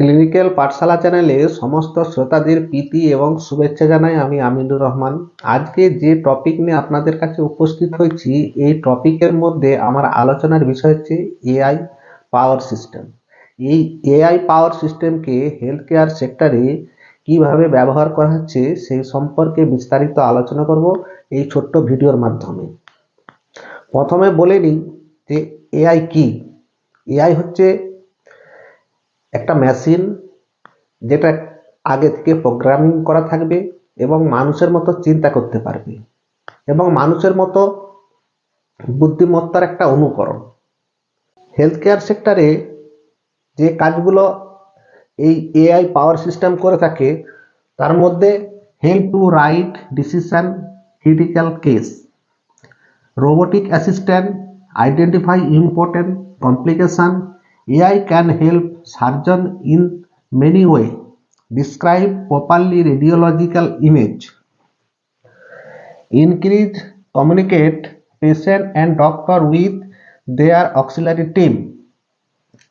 Clinical পাঠশালা চ্যানেলে সমস্ত শ্রোতাদের প্রীতি এবং শুভেচ্ছা জানাই আমি আমিনুর রহমান। আজকে যে টপিক নিয়ে আপনাদের কাছে উপস্থিত হয়েছি, এই টপিকের মধ্যে আমার আলোচনার বিষয় হচ্ছে এআই পাওয়ার সিস্টেম। এই এআই পাওয়ার সিস্টেমকে হেলথ কেয়ার সেক্টরে কীভাবে ব্যবহার করা হচ্ছে, সেই সম্পর্কে বিস্তারিত আলোচনা করব এই ছোট্ট ভিডিওর মাধ্যমে। প্রথমে বলে নিই যে এআই কি? এআই হচ্ছে একটা মেশিন যেটা আগে থেকে প্রোগ্রামিং করা থাকবে এবং মানুষের মতো চিন্তা করতে পারবে এবং মানুষের মতো বুদ্ধিমত্তার একটা অনুকরণ। হেলথ কেয়ার সেক্টরে যে কাজগুলো এই এআই পাওয়ার সিস্টেম করে থাকে, তার মধ্যে help to right decision critical case robotic assistant identify important complication AI can help surgeon in many way describe properly radiological image, increase communicate patient and doctor with their auxiliary team,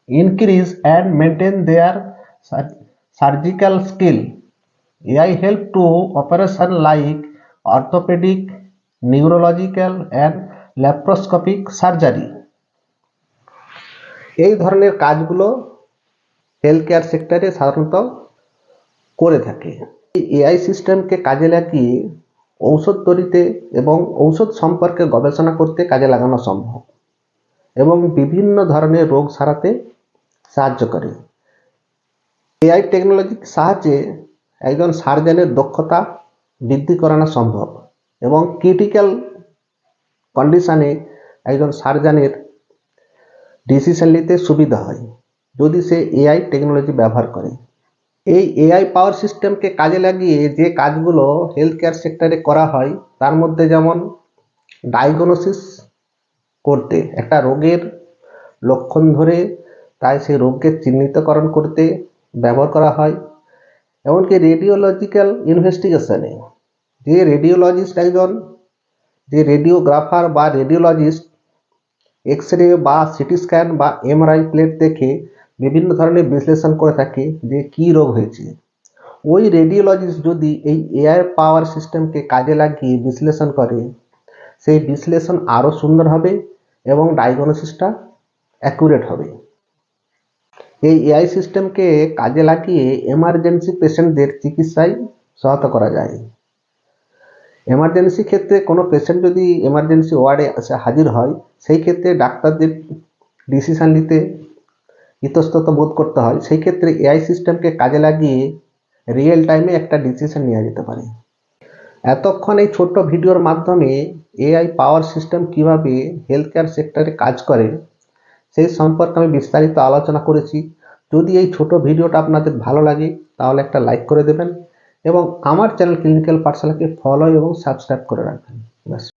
increase and maintain their surgical skill. AI help to operation like orthopedic, neurological and laparoscopic surgery. এই ধরনের কাজগুলো health care সেক্টরে সাধারণত করে থাকে। এই AI সিস্টেমকে কাজে লাগিয়ে ঔষধ তৈরিতে এবং ঔষধ সম্পর্কে গবেষণা করতে কাজে লাগানো সম্ভব এবং বিভিন্ন ধরনের রোগ সারাতে সাহায্য করে। এআই টেকনোলজির সাহায্যে একজন সার্জনের দক্ষতা বৃদ্ধি করানো সম্ভব এবং ক্রিটিক্যাল কন্ডিশনে একজন সার্জনের ডিসিশন নিতে সুবিধা হয়। যদি সে এআই টেকনোলজি ব্যবহার করে। এই এআই পাওয়ার সিস্টেমকে কাজে লাগিয়ে যে কাজগুলো হেলথ কেয়ার সেক্টরে করা হয়, তার মধ্যে যেমন ডায়াগনোসিস করতে, একটা রোগের লক্ষণ ধরে তাই সেই রোগকে চিহ্নিতকরণ করতে ব্যবহার করা হয়। এমনকি রেডিওলজিক্যাল ইনভেস্টিগেশনে যে রেডিওলজিস্ট একজন, যে রেডিওগ্রাফার বা রেডিওলজিস্ট এক্স রে বা সিটি স্ক্যান বা এমআরআই প্লেট দেখে বিভিন্ন ধরনের বিশ্লেষণ করে থাকে যে কী রোগ হয়েছে। ওই রেডিওলজিস্ট যদি এই এআই পাওয়ার সিস্টেমকে কাজে লাগিয়ে বিশ্লেষণ করে, সেই বিশ্লেষণ আরও সুন্দর হবে এবং ডায়াগনোসিসটা অ্যাকুরেট হবে। এই এআই সিস্টেমকে কাজে লাগিয়ে এমার্জেন্সি পেশেন্টদের চিকিৎসায় সহায়তা করা যায়। এমার্জেন্সি ক্ষেত্রে কোনো পেশেন্ট যদি এমার্জেন্সি ওয়ার্ডে হাজির হয়, সেই ক্ষেত্রে ডাক্তারদের ডিসিশান নিতে ইতস্তত বোধ করতে হয়। সেই ক্ষেত্রে এআই সিস্টেমকে কাজে লাগিয়ে রিয়েল টাইমে একটা ডিসিশন নেওয়া যেতে পারে। এতক্ষণ এই ছোট্ট ভিডিওর মাধ্যমে এআই পাওয়ার সিস্টেম কীভাবে হেলথ কেয়ার সেক্টরে কাজ করে, সেই সম্পর্কে আমি বিস্তারিত আলোচনা করেছি। যদি এই ছোট ভিডিওটা আপনাদের ভালো লাগে, তাহলে একটা লাইক করে দেবেন। এবং আমার চ্যানেল ক্লিনিক্যাল পাঠশালাকে ফলো এবং সাবস্ক্রাইব করে রাখবেন। ব্যাস।